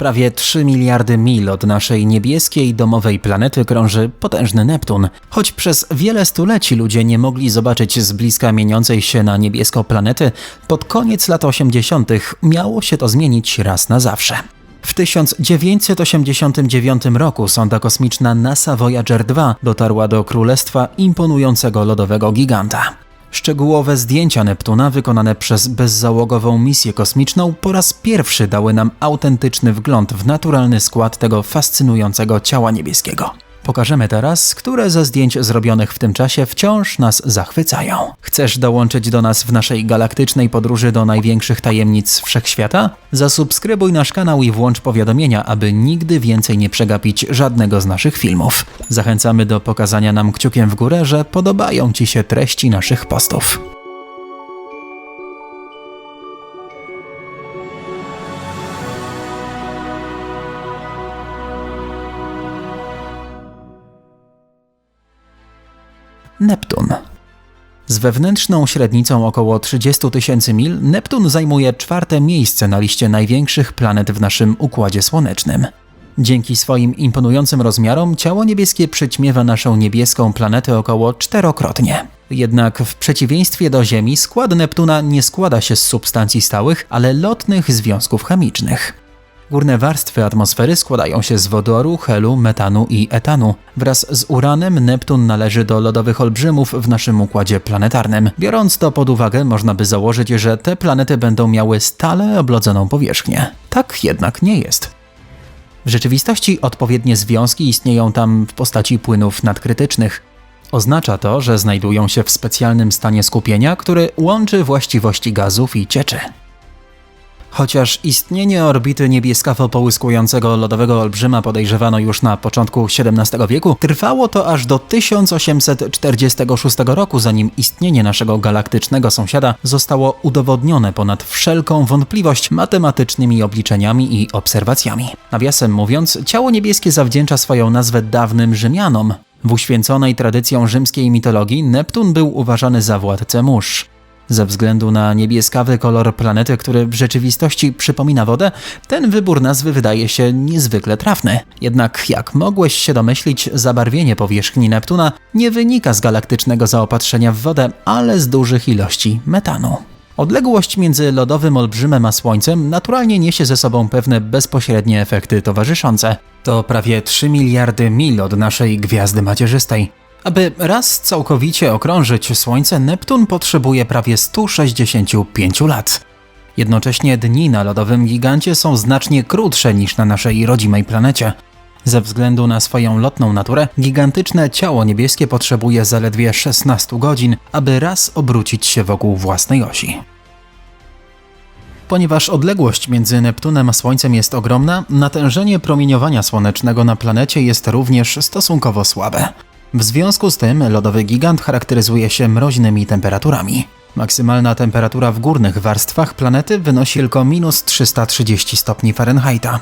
Prawie 3 miliardy mil od naszej niebieskiej domowej planety krąży potężny Neptun. Choć przez wiele stuleci ludzie nie mogli zobaczyć z bliska mieniącej się na niebiesko planety, pod koniec lat 80. miało się to zmienić raz na zawsze. W 1989 roku sonda kosmiczna NASA Voyager 2 dotarła do królestwa imponującego lodowego giganta. Szczegółowe zdjęcia Neptuna wykonane przez bezzałogową misję kosmiczną po raz pierwszy dały nam autentyczny wgląd w naturalny skład tego fascynującego ciała niebieskiego. Pokażemy teraz, które ze zdjęć zrobionych w tym czasie wciąż nas zachwycają. Chcesz dołączyć do nas w naszej galaktycznej podróży do największych tajemnic wszechświata? Zasubskrybuj nasz kanał i włącz powiadomienia, aby nigdy więcej nie przegapić żadnego z naszych filmów. Zachęcamy do pokazania nam kciukiem w górę, że podobają Ci się treści naszych postów. Neptun. Z wewnętrzną średnicą około 30 tysięcy mil, Neptun zajmuje czwarte miejsce na liście największych planet w naszym Układzie Słonecznym. Dzięki swoim imponującym rozmiarom, ciało niebieskie przyćmiewa naszą niebieską planetę około czterokrotnie. Jednak w przeciwieństwie do Ziemi, skład Neptuna nie składa się z substancji stałych, ale lotnych związków chemicznych. Górne warstwy atmosfery składają się z wodoru, helu, metanu i etanu. Wraz z uranem Neptun należy do lodowych olbrzymów w naszym układzie planetarnym. Biorąc to pod uwagę, można by założyć, że te planety będą miały stale oblodzoną powierzchnię. Tak jednak nie jest. W rzeczywistości odpowiednie związki istnieją tam w postaci płynów nadkrytycznych. Oznacza to, że znajdują się w specjalnym stanie skupienia, który łączy właściwości gazów i cieczy. Chociaż istnienie orbity niebieskawo połyskującego lodowego olbrzyma podejrzewano już na początku XVII wieku, trwało to aż do 1846 roku, zanim istnienie naszego galaktycznego sąsiada zostało udowodnione ponad wszelką wątpliwość matematycznymi obliczeniami i obserwacjami. Nawiasem mówiąc, ciało niebieskie zawdzięcza swoją nazwę dawnym Rzymianom. W uświęconej tradycją rzymskiej mitologii Neptun był uważany za władcę mórz. Ze względu na niebieskawy kolor planety, który w rzeczywistości przypomina wodę, ten wybór nazwy wydaje się niezwykle trafny. Jednak, jak mogłeś się domyślić, zabarwienie powierzchni Neptuna nie wynika z galaktycznego zaopatrzenia w wodę, ale z dużych ilości metanu. Odległość między lodowym olbrzymem a Słońcem naturalnie niesie ze sobą pewne bezpośrednie efekty towarzyszące. To prawie 3 miliardy mil od naszej gwiazdy macierzystej. Aby raz całkowicie okrążyć Słońce, Neptun potrzebuje prawie 165 lat. Jednocześnie dni na lodowym gigancie są znacznie krótsze niż na naszej rodzimej planecie. Ze względu na swoją lotną naturę, gigantyczne ciało niebieskie potrzebuje zaledwie 16 godzin, aby raz obrócić się wokół własnej osi. Ponieważ odległość między Neptunem a Słońcem jest ogromna, natężenie promieniowania słonecznego na planecie jest również stosunkowo słabe. W związku z tym lodowy gigant charakteryzuje się mroźnymi temperaturami. Maksymalna temperatura w górnych warstwach planety wynosi tylko minus 330 stopni Fahrenheita.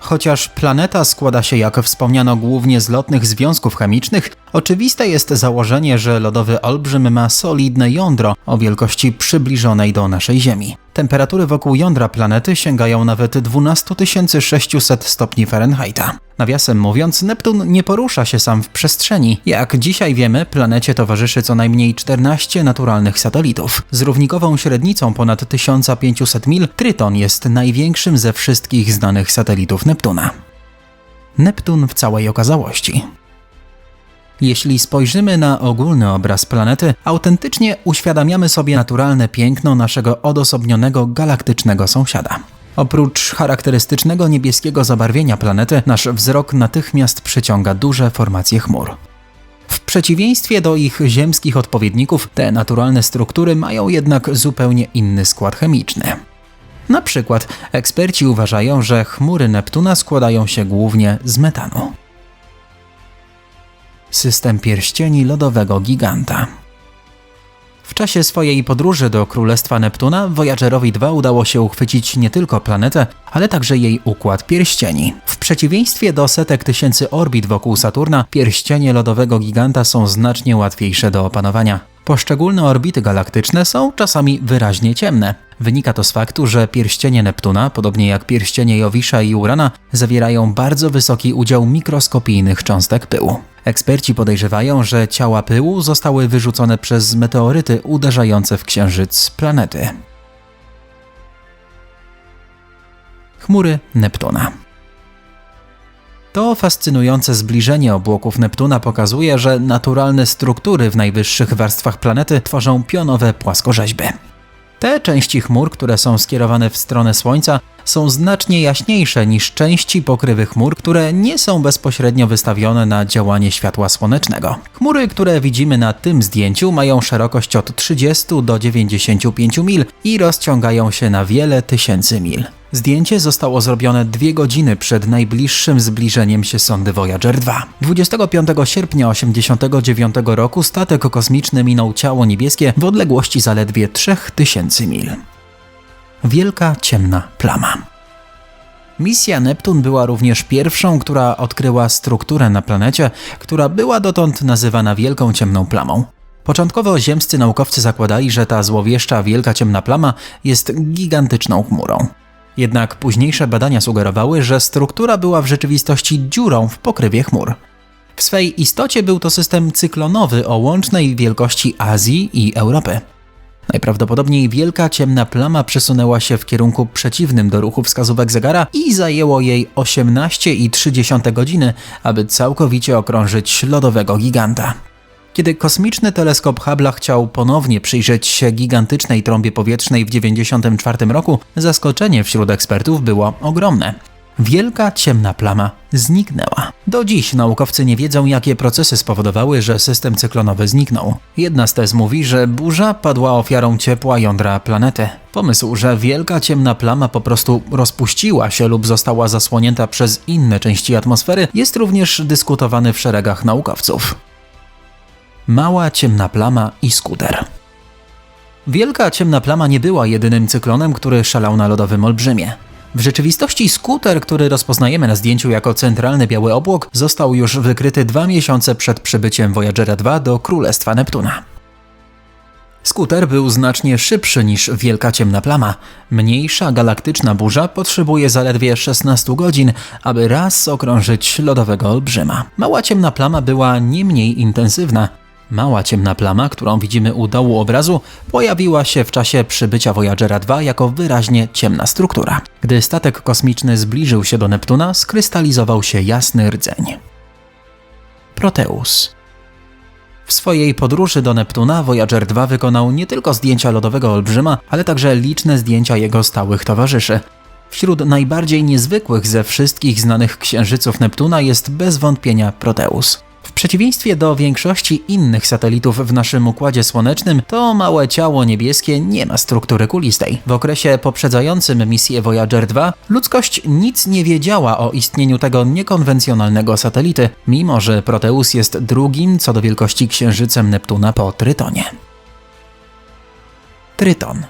Chociaż planeta składa się, jak wspomniano, głównie z lotnych związków chemicznych, oczywiste jest założenie, że lodowy olbrzym ma solidne jądro o wielkości przybliżonej do naszej Ziemi. Temperatury wokół jądra planety sięgają nawet 12 600 stopni Fahrenheita. Nawiasem mówiąc, Neptun nie porusza się sam w przestrzeni. Jak dzisiaj wiemy, planecie towarzyszy co najmniej 14 naturalnych satelitów. Z równikową średnicą ponad 1500 mil, Tryton jest największym ze wszystkich znanych satelitów Neptuna. Neptun w całej okazałości. Jeśli spojrzymy na ogólny obraz planety, autentycznie uświadamiamy sobie naturalne piękno naszego odosobnionego galaktycznego sąsiada. Oprócz charakterystycznego niebieskiego zabarwienia planety, nasz wzrok natychmiast przyciąga duże formacje chmur. W przeciwieństwie do ich ziemskich odpowiedników, te naturalne struktury mają jednak zupełnie inny skład chemiczny. Na przykład eksperci uważają, że chmury Neptuna składają się głównie z metanu. System pierścieni lodowego giganta. W czasie swojej podróży do Królestwa Neptuna Voyagerowi 2 udało się uchwycić nie tylko planetę, ale także jej układ pierścieni. W przeciwieństwie do setek tysięcy orbit wokół Saturna, pierścienie lodowego giganta są znacznie łatwiejsze do opanowania. Poszczególne orbity galaktyczne są czasami wyraźnie ciemne. Wynika to z faktu, że pierścienie Neptuna, podobnie jak pierścienie Jowisza i Urana, zawierają bardzo wysoki udział mikroskopijnych cząstek pyłu. Eksperci podejrzewają, że ciała pyłu zostały wyrzucone przez meteoryty uderzające w księżyc planety. Chmury Neptuna. To fascynujące zbliżenie obłoków Neptuna pokazuje, że naturalne struktury w najwyższych warstwach planety tworzą pionowe płaskorzeźby. Te części chmur, które są skierowane w stronę Słońca, są znacznie jaśniejsze niż części pokrywy chmur, które nie są bezpośrednio wystawione na działanie światła słonecznego. Chmury, które widzimy na tym zdjęciu, mają szerokość od 30 do 95 mil i rozciągają się na wiele tysięcy mil. Zdjęcie zostało zrobione dwie godziny przed najbliższym zbliżeniem się sondy Voyager 2. 25 sierpnia 1989 roku statek kosmiczny minął ciało niebieskie w odległości zaledwie 3000 mil. Wielka ciemna plama. Misja Neptun była również pierwszą, która odkryła strukturę na planecie, która była dotąd nazywana Wielką Ciemną Plamą. Początkowo ziemscy naukowcy zakładali, że ta złowieszcza Wielka Ciemna Plama jest gigantyczną chmurą. Jednak późniejsze badania sugerowały, że struktura była w rzeczywistości dziurą w pokrywie chmur. W swej istocie był to system cyklonowy o łącznej wielkości Azji i Europy. Najprawdopodobniej wielka ciemna plama przesunęła się w kierunku przeciwnym do ruchu wskazówek zegara i zajęło jej 18,3 godziny, aby całkowicie okrążyć lodowego giganta. Kiedy kosmiczny teleskop Hubble chciał ponownie przyjrzeć się gigantycznej trąbie powietrznej w 1994 roku, zaskoczenie wśród ekspertów było ogromne. Wielka ciemna plama zniknęła. Do dziś naukowcy nie wiedzą, jakie procesy spowodowały, że system cyklonowy zniknął. Jedna z tez mówi, że burza padła ofiarą ciepła jądra planety. Pomysł, że wielka ciemna plama po prostu rozpuściła się lub została zasłonięta przez inne części atmosfery, jest również dyskutowany w szeregach naukowców. Mała ciemna plama i skuter. Wielka ciemna plama nie była jedynym cyklonem, który szalał na lodowym olbrzymie. W rzeczywistości skuter, który rozpoznajemy na zdjęciu jako centralny biały obłok, został już wykryty dwa miesiące przed przybyciem Voyagera 2 do Królestwa Neptuna. Skuter był znacznie szybszy niż Wielka Ciemna Plama. Mniejsza galaktyczna burza potrzebuje zaledwie 16 godzin, aby raz okrążyć lodowego olbrzyma. Mała ciemna plama była nie mniej intensywna. Mała ciemna plama, którą widzimy u dołu obrazu, pojawiła się w czasie przybycia Voyagera 2 jako wyraźnie ciemna struktura. Gdy statek kosmiczny zbliżył się do Neptuna, skrystalizował się jasny rdzeń. Proteus w swojej podróży do Neptuna Voyager 2 wykonał nie tylko zdjęcia lodowego olbrzyma, ale także liczne zdjęcia jego stałych towarzyszy. Wśród najbardziej niezwykłych ze wszystkich znanych księżyców Neptuna jest bez wątpienia Proteus. W przeciwieństwie do większości innych satelitów w naszym układzie słonecznym, to małe ciało niebieskie nie ma struktury kulistej. W okresie poprzedzającym misję Voyager 2 ludzkość nic nie wiedziała o istnieniu tego niekonwencjonalnego satelity, mimo że Proteus jest drugim co do wielkości księżycem Neptuna po Trytonie. Tryton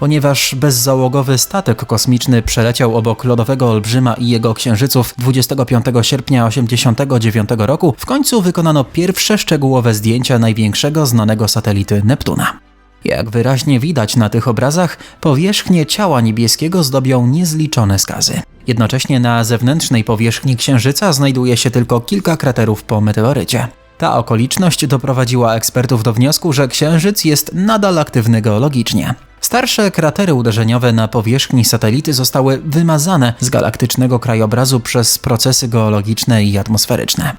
ponieważ bezzałogowy statek kosmiczny przeleciał obok lodowego olbrzyma i jego księżyców 25 sierpnia 1989 roku, w końcu wykonano pierwsze szczegółowe zdjęcia największego znanego satelity Neptuna. Jak wyraźnie widać na tych obrazach, powierzchnię ciała niebieskiego zdobią niezliczone skazy. Jednocześnie na zewnętrznej powierzchni Księżyca znajduje się tylko kilka kraterów po meteorycie. Ta okoliczność doprowadziła ekspertów do wniosku, że Księżyc jest nadal aktywny geologicznie. Starsze kratery uderzeniowe na powierzchni satelity zostały wymazane z galaktycznego krajobrazu przez procesy geologiczne i atmosferyczne.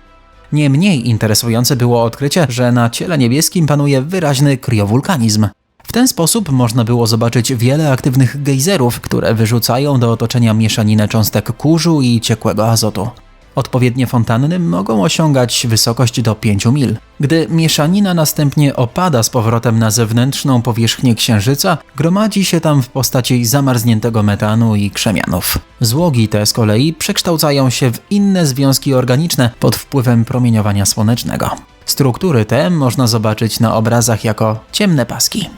Nie mniej interesujące było odkrycie, że na ciele niebieskim panuje wyraźny kriowulkanizm. W ten sposób można było zobaczyć wiele aktywnych gejzerów, które wyrzucają do otoczenia mieszaninę cząstek kurzu i ciekłego azotu. Odpowiednie fontanny mogą osiągać wysokość do 5 mil. Gdy mieszanina następnie opada z powrotem na zewnętrzną powierzchnię Księżyca, gromadzi się tam w postaci zamarzniętego metanu i krzemianów. Złogi te z kolei przekształcają się w inne związki organiczne pod wpływem promieniowania słonecznego. Struktury te można zobaczyć na obrazach jako ciemne paski.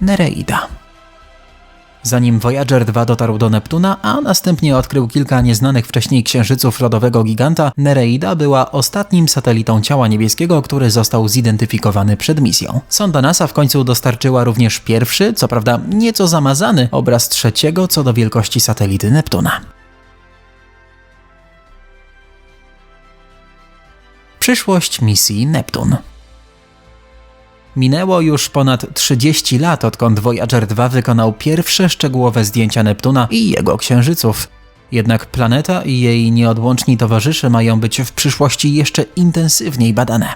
Nereida Zanim Voyager 2 dotarł do Neptuna, a następnie odkrył kilka nieznanych wcześniej księżyców lodowego giganta, Nereida była ostatnim satelitą ciała niebieskiego, który został zidentyfikowany przed misją. Sonda NASA w końcu dostarczyła również pierwszy, co prawda nieco zamazany, obraz trzeciego co do wielkości satelity Neptuna. Przyszłość misji Neptun. Minęło już ponad 30 lat, odkąd Voyager 2 wykonał pierwsze szczegółowe zdjęcia Neptuna i jego księżyców. Jednak planeta i jej nieodłączni towarzysze mają być w przyszłości jeszcze intensywniej badane.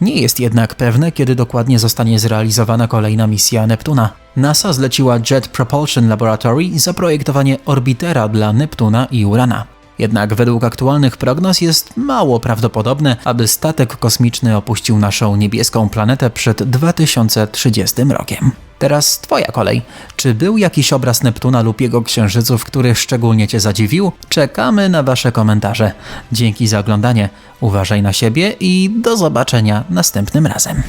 Nie jest jednak pewne, kiedy dokładnie zostanie zrealizowana kolejna misja Neptuna. NASA zleciła Jet Propulsion Laboratory zaprojektowanie orbitera dla Neptuna i Urana. Jednak według aktualnych prognoz jest mało prawdopodobne, aby statek kosmiczny opuścił naszą niebieską planetę przed 2030 rokiem. Teraz Twoja kolej. Czy był jakiś obraz Neptuna lub jego księżyców, który szczególnie Cię zadziwił? Czekamy na Wasze komentarze. Dzięki za oglądanie, uważaj na siebie i do zobaczenia następnym razem.